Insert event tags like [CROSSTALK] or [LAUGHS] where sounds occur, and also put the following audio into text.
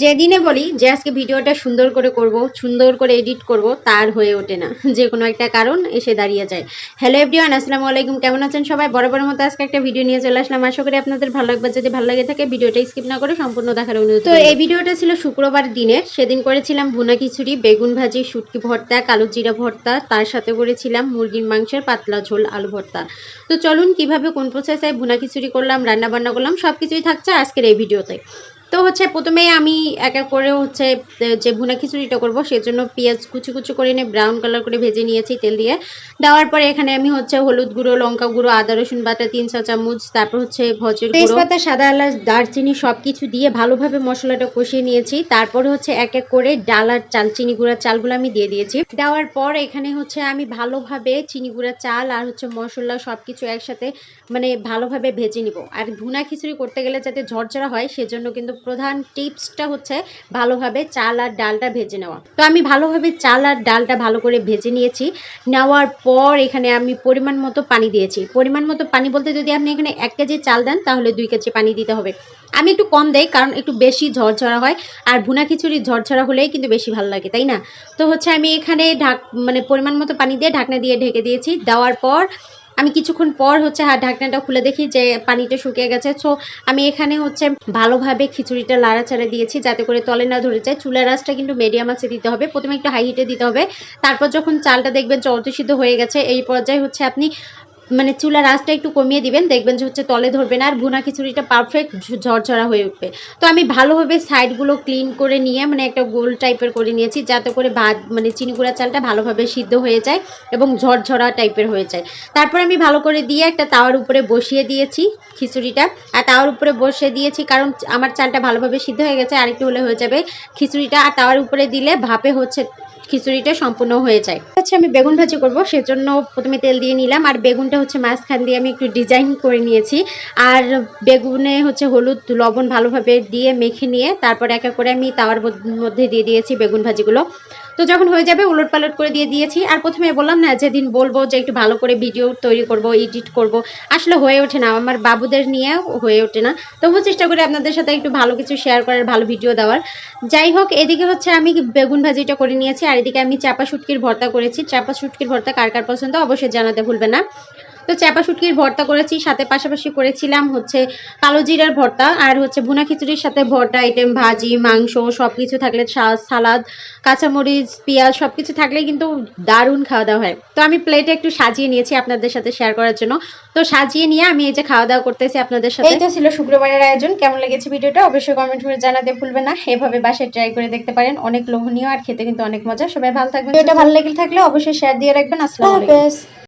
যেদিনে বলি যে আজকে ভিডিওটা সুন্দর করে করব সুন্দর করে এডিট করব তার হয়ে ওঠে না। [LAUGHS] যে কোনো একটা কারণ এসে দাঁড়িয়ে যায়। হ্যালো এভরিওয়ান আসসালামু আলাইকুম কেমন আছেন সবাই? বড় বড় মতো আজকে একটা ভিডিও নিয়ে চলে আসলাম। আশা করি আপনাদের ভালো লাগবে। যদি ভালো লাগে থাকে ভিডিওটা স্কিপ না করে সম্পূর্ণ দেখার অনুরোধ তো এই ভিডিওটা ছিল শুক্রবার দিনের। সেদিন করেছিলাম ভুনা খিচুড়ি বেগুন ভাজি শুটকি ভর্তা কালো জিরা ভর্তা। তার সাথে করেছিলাম মুরগির মাংসের পাতলা ঝোল আলু ভর্তা। তো চলুন কীভাবে কোন প্রসেসে ভুনা খিচুড়ি করলাম রান্না বান্না করলাম সব কিছুই থাকছে আজকের এই ভিডিওতে তো হচ্ছে প্রথমে আমি এক এক করে হচ্ছে যে ভুনা খিচুড়িটা করব সেজন্য পেঁয়াজ কুচি কুচি করে নিয়ে ব্রাউন কালার করে ভেজে নিয়েছি তেল দিয়ে। দেওয়ার পরে এখানে আমি হচ্ছে হলুদ গুঁড়ো, লঙ্কা গুঁড়ো, আদা, রসুন বাটা, তিন চা চামচ, তারপর হচ্ছে ভজের তেজপাতা, সাদা এলাচ, দারচিনি সব কিছু দিয়ে ভালোভাবে মশলাটা কষিয়ে নিয়েছি। তারপরে হচ্ছে এক এক করে ডাল আর চাল, চিনি গুঁড়া চালগুলো আমি দিয়ে দিয়েছি। দেওয়ার পর এখানে হচ্ছে আমি ভালোভাবে চিনি গুঁড়া চাল আর হচ্ছে মশলা সব কিছু একসাথে মানে ভালোভাবে ভেজে নিব। আর ভুনা খিচুড়ি করতে গেলে যাতে ঝরঝরা হয়, সেজন্য কিন্তু প্রধান টিপসটা হচ্ছে ভালোভাবে চাল আর ডালটা ভেজে নেওয়া। তো আমি ভালোভাবে চাল আর ডালটা ভালো করে ভেজে নিয়েছি। নেওয়ার পর এখানে আমি পরিমাণ মতো পানি দিয়েছি। পরিমাণ মতো পানি বলতে যদি আপনি এখানে এক কেজি চাল দেন, তাহলে দুই কেজি পানি দিতে হবে। আমি একটু কম দেই, কারণ একটু বেশি ঝরঝরা হয়, আর ভুনা খিচুড়ি ঝরঝরা হলেই কিন্তু বেশি ভালো লাগে, তাই না? তো হচ্ছে আমি এখানে ঢাক মানে পরিমাণ মতো পানি দিয়ে ঢাকনা দিয়ে ঢেকে দিয়েছি। দেওয়ার পর আমি কিছুক্ষণ পর হচ্ছে ঢাকনাটা খুলে দেখি যে পানিটা শুকিয়ে গেছে। সো আমি এখানে হচ্ছে ভালোভাবে খিচুড়িটা লাড়াচাড়া দিয়েছি যাতে করে তলে না ধরে যায়। চুলার আঁচটা কিন্তু মিডিয়াম আছে দিতে হবে। প্রথমে একটু হাই হিটে দিতে হবে। তারপর যখন চালটা দেখবেন যে অর্ধসিদ্ধ হয়ে গেছে, এই পর্যায়ে হচ্ছে আপনি মানে চুলার আঁচটা একটু কমিয়ে দিবেন, দেখবেন যে হচ্ছে তলে ধরবে না আর ভুনা খিচুড়িটা পারফেক্ট ঝরঝরা হয়ে উঠবে। তো আমি ভালোভাবে সাইডগুলো ক্লিন করে নিয়ে মানে একটা গোল টাইপের করে নিয়েছি, যাতে করে ভাত মানে চিনি গুঁড়া চালটা ভালোভাবে সিদ্ধ হয়ে যায় এবং ঝরঝরা টাইপের হয়ে যায়। তারপর আমি ভালো করে দিয়ে একটা তাওয়ার উপরে বসিয়ে দিয়েছি খিচুড়িটা। আর তাওয়ার উপরে বসিয়ে দিয়েছি কারণ আমার চালটা ভালোভাবে সিদ্ধ হয়ে গেছে, আরেকটু হলে হয়ে যাবে। খিচুড়িটা আর তাওয়ার উপরে দিলে ভাপে হচ্ছে খিচুড়িটা সম্পূর্ণ হয়ে যায়। হচ্ছে আমি বেগুন ভাজি করব, সেজন্য প্রথমে তেল দিয়ে নিলাম। আর বেগুনটা হচ্ছে মাঝখান দিয়ে আমি একটু ডিজাইন করে নিয়েছি। আর বেগুনে হচ্ছে হলুদ, লবণ ভালোভাবে দিয়ে মেখে নিয়ে তারপর এক এক করে আমি তাওয়ার মধ্যে দিয়ে দিয়েছি বেগুন ভাজিগুলো। তো যখন হয়ে যাবে উলট পালট করে দিয়ে দিয়েছি। আর প্রথমে বললাম না, যেদিন বলব যে একটু ভালো করে ভিডিও তৈরি করব এডিট করব, আসলে হয়ে ওঠে না, আমার বাবুদের নিয়ে হয়ে ওঠে না। তবুও চেষ্টা করি আপনাদের সাথে একটু ভালো কিছু শেয়ার করার, ভালো ভিডিও দেওয়ার। যাই হোক, এদিকে হচ্ছে আমি বেগুন ভাজিটা করে নিয়েছি, আর এদিকে আমি চাপা শুটকির ভর্তা করেছি। চাপা শুটকির ভর্তা কার কার পছন্দ অবশ্যই জানাতে ভুলবে না। তো চাপা শুটকির ভর্তা করেছি সাথে পাশাপাশি করেছিলাম হচ্ছে কালো জিরার ভর্তা আর হচ্ছে ভুনা খিচুড়ির সাথে ভর্তা আইটেম ভাজি মাংস সব কিছু থাকলে সালাদ কাঁচামরিচ পেঁয়াজ সব কিছু থাকলে কিন্তু দারুণ খাওয়া দাওয়া হয়। তো আমি প্লেটে একটু সাজিয়ে নিয়েছি আপনাদের সাথে শেয়ার করার জন্য। তো সাজিয়ে নিয়ে আমি এই যে খাওয়া দাওয়া করতেছি আপনাদের সাথে। এইটা ছিল শুক্রবারের আয়োজন। কেমন লেগেছে ভিডিওটা অবশ্যই কমেন্ট করে জানাতে ভুলবেন না। এভাবে বাসায় ট্রাই করে দেখতে পারেন। অনেক লোভনীয় আর খেতে কিন্তু অনেক মজা সবাই ভালো থাকবেন এটা ভালো লেগে থাকলে অবশ্যই শেয়ার দিয়ে রাখবেন। আসসালামু আলাইকুম।